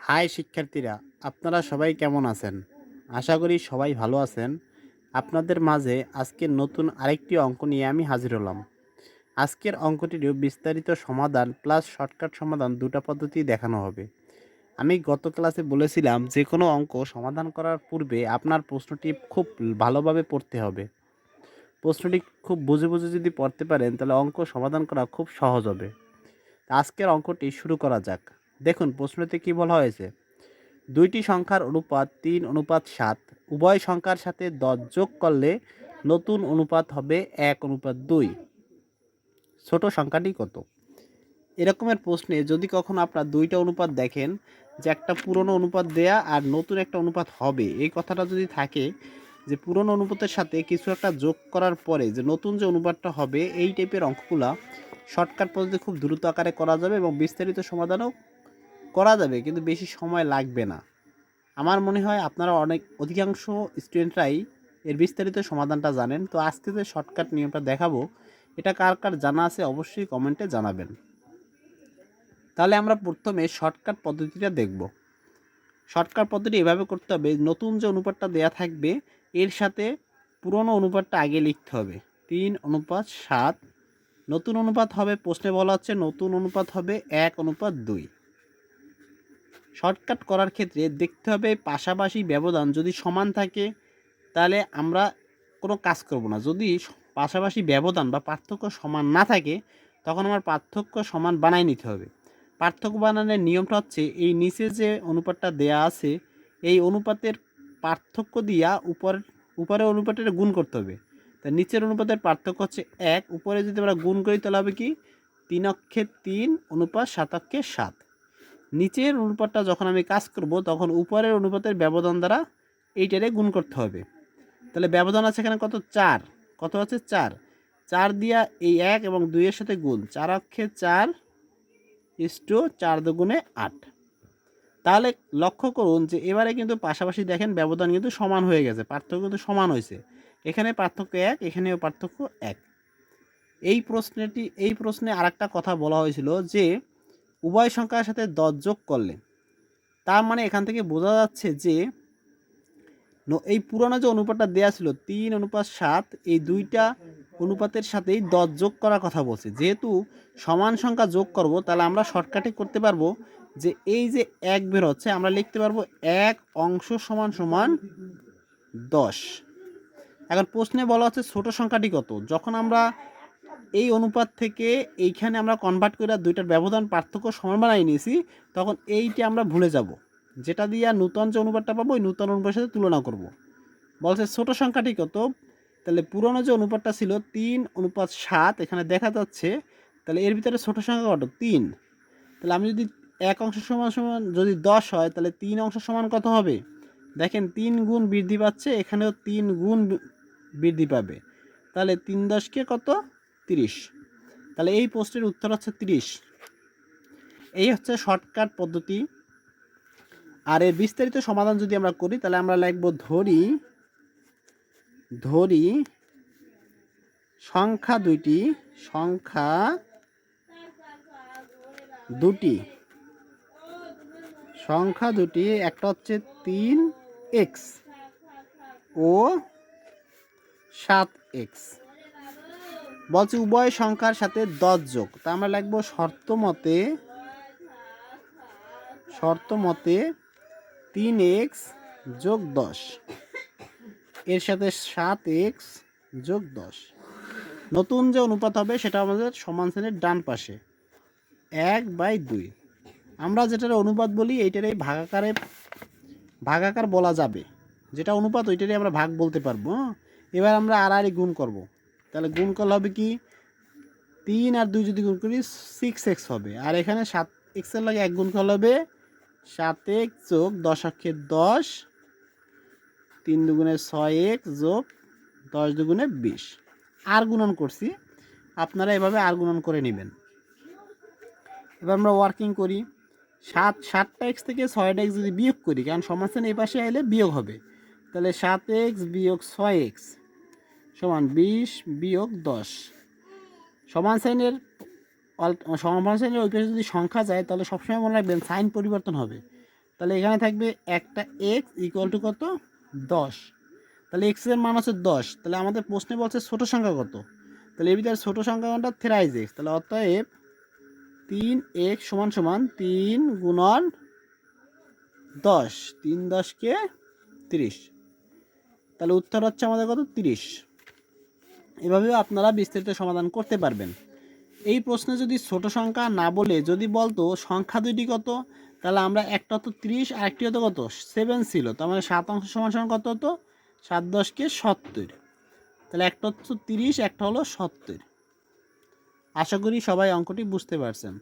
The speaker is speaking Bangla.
হাই শিক্ষার্থীরা, আপনারা সবাই কেমন আছেন? আশা করি সবাই ভালো আছেন। আপনাদের মাঝে আজকের নতুন আরেকটি অঙ্ক নিয়ে আমি হাজির হলাম। আজকের অঙ্কটিরও বিস্তারিত সমাধান প্লাস শর্টকাট সমাধান দুটো পদ্ধতি দেখানো হবে। আমি গত ক্লাসে বলেছিলাম যে কোনো অঙ্ক সমাধান করার পূর্বে আপনার প্রশ্নটি খুব ভালোভাবে পড়তে হবে। প্রশ্নটি খুব বুঝে বুঝে যদি পড়তে পারেন, তাহলে অঙ্ক সমাধান করা খুব সহজ হবে। আজকের অঙ্কটি শুরু করা যাক। দেখুন, প্রশ্নতে কি বলা হয়েছে? দুইটি সংখ্যার অনুপাত তিন, অনুপাত সাত। উভয় সংখ্যার সাথে দশ যোগ করলে নতুন অনুপাত হবে এক, অনুপাত দুই। ছোট সংখ্যাটি কত? এরকমের প্রশ্নে যদি কখনো আপনার দুইটা অনুপাত দেখেন যে একটা পুরনো অনুপাত দেয়া আর নতুন একটা অনুপাত হবে, এই কথাটা যদি থাকে যে পুরনো অনুপাতের সাথে কিছু একটা যোগ করার পরে যে নতুন যে অনুপাতটা হবে, এই টাইপের অঙ্কগুলা শর্টকাট পদ্ধতি খুব দ্রুত আকারে করা যাবে এবং বিস্তারিত সমাধানও করা যাবে, কিন্তু বেশি সময় লাগবে না। আমার মনে হয় আপনারা অনেক, অধিকাংশ স্টুডেন্টরাই এর বিস্তারিত সমাধানটা জানেন। তো আজকে যে শর্টকাট নিয়মটা দেখাবো, এটা কার কার জানা আছে অবশ্যই কমেন্টে জানাবেন। তাহলে আমরা প্রথমে শর্টকাট পদ্ধতিটা দেখব। শর্টকাট পদ্ধতি এভাবে করতে হবে, নতুন যে অনুপাতটা দেয়া থাকবে, এর সাথে পুরনো অনুপাতটা আগে লিখতে হবে। তিন অনুপাত সাত নতুন অনুপাত হবে, প্রশ্নে বলা হচ্ছে নতুন অনুপাত হবে এক অনুপাত দুই। শর্টকাট করার ক্ষেত্রে দেখতে হবে পাশাপাশি ব্যবধান যদি সমান থাকে, তাহলে আমরা কোনো কাজ করব না। যদি পাশাপাশি ব্যবধান বা পার্থক্য সমান না থাকে, তখন আমার পার্থক্য সমান বানাই নিতে হবে। পার্থক্য বানানোর নিয়মটা হচ্ছে, এই নিচে যে অনুপাতটা দেয়া আছে, এই অনুপাতের পার্থক্য দিয়া উপর উপরের অনুপাতের গুণ করতে হবে। তা নিচের অনুপাতের পার্থক্য হচ্ছে এক, উপরে যদি আমরা গুণ করি তাহলে হবে কি? তিন অক্ষে তিন, অনুপাত সাত অক্ষে সাত। নিচের অনুপাতটা যখন আমি কাজ করব, তখন উপরের অনুপাতের ব্যবধান দ্বারা এইটারে গুণ করতে হবে। তাহলে ব্যবধান আছে এখানে কত? চার। কত আছে? চার। চার দিয়া এই এক এবং দুইয়ের সাথে গুণ। চার অক্ষে চার ইস্টু চার দুগুণে আট। তাহলে লক্ষ্য করুন যে এবারে কিন্তু পাশাপাশি দেখেন ব্যবধান কিন্তু সমান হয়ে গেছে, পার্থক্য কিন্তু সমান হয়েছে। এখানে পার্থক্য এক, এখানেও পার্থক্য এক। এই প্রশ্নটি, এই প্রশ্নে আরেকটা কথা বলা হয়েছিল যে, উভয় সংখ্যার সাথে দশ যোগ করলে, তার মানে এখান থেকে বোঝা যাচ্ছে যে এই পুরোনো যে অনুপাতটা দেওয়া ছিল, তিন অনুপাত সাত, এই দুইটা অনুপাতের সাথেই দশ যোগ করার কথা বলছে। যেহেতু সমান সংখ্যা যোগ করব, তাহলে আমরা শর্টকাটে করতে পারব যে, এই যে এক বের হচ্ছে, আমরা লিখতে পারব এক অংশ সমান সমান দশ। এখন প্রশ্নে বলা হচ্ছে ছোট সংখ্যাটি কত? যখন আমরা এই অনুপাত থেকে এইখানে আমরা কনভার্ট করে দুইটার ব্যবধান পার্থক্য সমান বানাই নিয়েছি, তখন এইটি আমরা ভুলে যাব। যেটা দিয়ে নূতন যে অনুপাতটা পাবো, ওই নূতন অনুপাতের সাথে তুলনা করব। বলছে ছোট সংখ্যাটি কত? তাহলে পুরনো যে অনুপাতটা ছিল তিন অনুপাত সাত, এখানে দেখা যাচ্ছে, তাহলে এর ভিতরে ছোট সংখ্যা কত? তিন। তাহলে আমি যদি এক অংশ সমান সমান যদি দশ হয়, তাহলে তিন অংশ সমান কত হবে? দেখেন তিন গুণ বৃদ্ধি পাচ্ছে, এখানেও তিন গুণ বৃদ্ধি পাবে। তাহলে তিন দশকে কত? তিরিশ। তাহলে এই পোস্টের উত্তর হচ্ছে তিরিশ। এই হচ্ছে শর্টকাট পদ্ধতি। আর এর বিস্তারিত সমাধান যদি আমরা করি, তাহলে আমরা লিখব ধরি ধরি সংখ্যা দুইটি, সংখ্যা দুটি। সংখ্যা দুটি, একটা হচ্ছে তিন এক্স ও সাত এক্স। বলছে উভয় সংখ্যার সাথে দশ যোগ। তা আমরা লিখব শর্ত মতে শর্ত মতে তিন এক্স যোগ দশ। এর সাথে সাত এক্স যোগ দশ। নতুন যে অনুপাত হবে সেটা আমাদের সমান শ্রেণির ডান পাশে। এক বাই দুই। আমরা যেটার অনুপাত বলি এইটারই ভাগাকারে ভাগাকার বলা যাবে। যেটা অনুপাত ওইটারই আমরা ভাগ বলতে পারব। হ্যাঁ? এবার আমরা আর আড়াআড়ি গুণ করব। তাহলে গুণ করলে হবে কি? তিন আর দুই যদি গুণ করি সিক্স এক্স হবে। আর এখানে সাত এক্সের লাগে এক গুণ করলে হবে সাত এক যোগ দশ অক্ষে দশ, তিন দুগুণে ছয় এক যোগ দশ দুগুণে বিশ। আর গুণন করছি, আপনারা এভাবে আর গুণন করে নেবেন। এবার আমরা ওয়ার্কিং করি। সাত, সাতটা এক্স থেকে ছয়টা এক্স যদি বিয়োগ করি, কারণ সমাধান এই পাশে এলে বিয়োগ হবে। তাহলে সাত এক্স বিয়োগ ছয় এক্স সমান বিশ বিয়োগ দশ। সমান সাইনের সমান সাইনের ওই যদি সংখ্যা যায়, তাহলে সবসময় মনে রাখবেন সাইন পরিবর্তন হবে। তাহলে এখানে থাকবে একটা এক্স ইকুয়াল টু কত? দশ। তাহলে এক্সের মান হচ্ছে দশ। তাহলে আমাদের প্রশ্নে বলছে ছোটো সংখ্যা কত? তাহলে এর ভিতরে ছোটো সংখ্যা কোনটা? Thrice x. তাহলে অতএব তিন এক্স সমান সমান তিন গুণন দশ। তিন দশকে তিরিশ। তাহলে উত্তর হচ্ছে আমাদের কত? তিরিশ। এভাবেও আপনারা বিস্তারিত সমাধান করতে পারবেন। এই প্রশ্নে যদি ছোট সংখ্যা না বলে যদি বলতো, সংখ্যা দুইটি কত? তাহলে আমরা একটা হতো তিরিশ আর একটি হতো কত? সেভেন ছিল। তার মানে সাত অংশ সমান সমান কত হতো? সাত দশকে সত্তর। তাহলে একটা হচ্ছে তিরিশ, একটা হলো সত্তর। আশা করি সবাই অঙ্কটি বুঝতে পারছেন।